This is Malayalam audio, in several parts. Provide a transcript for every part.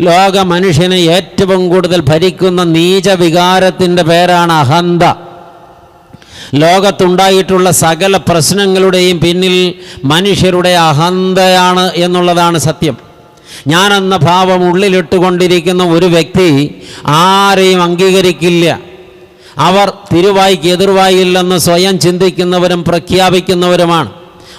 ലോക മനുഷ്യനെ ഏറ്റവും കൂടുതൽ ഭരിക്കുന്ന നീചവികാരത്തിന്റെ പേരാണ് അഹന്ത. ലോകത്തുണ്ടായിട്ടുള്ള സകല പ്രശ്നങ്ങളുടെയും പിന്നിൽ മനുഷ്യരുടെ അഹന്തയാണ് എന്നുള്ളതാണ് സത്യം. ഞാനെന്ന ഭാവം ഉള്ളിലിട്ടുകൊണ്ടിരിക്കുന്ന ഒരു വ്യക്തി ആരെയും അംഗീകരിക്കില്ല. അവർ തിരുവായിക്ക് എതിർവായില്ലെന്ന് സ്വയം ചിന്തിക്കുന്നവരും പ്രഖ്യാപിക്കുന്നവരുമാണ്.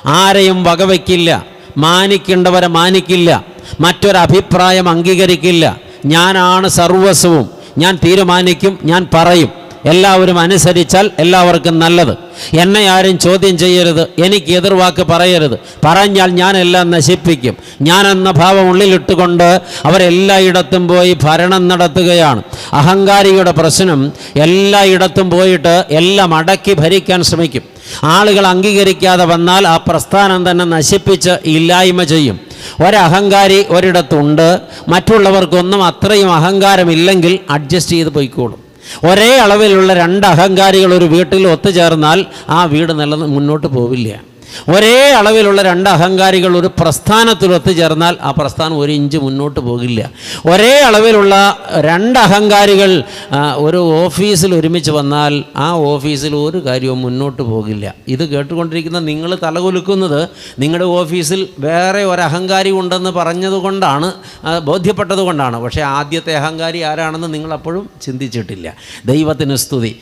ആരെയും വകവയ്ക്കില്ല മാനിക്കേണ്ടവരെ മാനിക്കില്ല. മറ്റൊരഭിപ്രായം അംഗീകരിക്കില്ല. ഞാനാണ് സർവസ്വവും. ഞാൻ തീരുമാനിക്കും ഞാൻ പറയും. എല്ലാവരും അനുസരിച്ചാൽ എല്ലാവർക്കും നല്ലത്. എന്നെ ആരും ചോദ്യം ചെയ്യരുത്. എനിക്ക് എതിർവാക്ക് പറയരുത്. പറഞ്ഞാൽ ഞാനെല്ലാം നശിപ്പിക്കും. ഞാനെന്ന ഭാവം ഉള്ളിലിട്ടുകൊണ്ട് അവരെല്ലായിടത്തും പോയി ഭരണം നടത്തുകയാണ്. അഹങ്കാരിയുടെ പ്രശ്നം എല്ലായിടത്തും പോയിട്ട് എല്ലാം അടക്കി ഭരിക്കാൻ ശ്രമിക്കും. ആളുകൾ അംഗീകരിക്കാതെ വന്നാൽ ആ പ്രസ്ഥാനം തന്നെ നശിപ്പിച്ച് ഇല്ലായ്മ ചെയ്യും. ഒരഹങ്കാരി ഒരിടത്തുണ്ട് മറ്റുള്ളവർക്കൊന്നും അത്രയും അഹങ്കാരമില്ലെങ്കിൽ അഡ്ജസ്റ്റ് ചെയ്ത് പോയിക്കോളും. ഒരേ അളവിലുള്ള രണ്ട് അഹങ്കാരികൾ ഒരു വീട്ടിൽ ഒത്തുചേർന്നാൽ ആ വീട് നല്ലത് മുന്നോട്ട് പോവില്ല. ഒരേ അളവിലുള്ള രണ്ട് അഹങ്കാരികൾ ഒരു പ്രസ്ഥാനത്തിൽ ഒത്തുചേർന്നാൽ ആ പ്രസ്ഥാനം ഒരു ഇഞ്ച് മുന്നോട്ട് പോകില്ല. ഒരേ അളവിലുള്ള രണ്ട് അഹങ്കാരികൾ ഒരു ഓഫീസിൽ ഒരുമിച്ച് വന്നാൽ ആ ഓഫീസിൽ ഒരു കാര്യവും മുന്നോട്ട് പോകില്ല. ഇത് കേട്ടുകൊണ്ടിരിക്കുന്ന നിങ്ങൾ തലകുലുക്കുന്നത് നിങ്ങളുടെ ഓഫീസിൽ വേറെ ഒരു അഹങ്കാരി ഉണ്ടെന്ന് പറഞ്ഞതുകൊണ്ടാണ് ബോധ്യപ്പെട്ടതുകൊണ്ടാണ്. പക്ഷേ ആദ്യത്തെ അഹങ്കാരി ആരാണെന്ന് നിങ്ങൾ അപ്പോഴും ചിന്തിച്ചിട്ടില്ല. ദൈവത്തിന് സ്തുതി.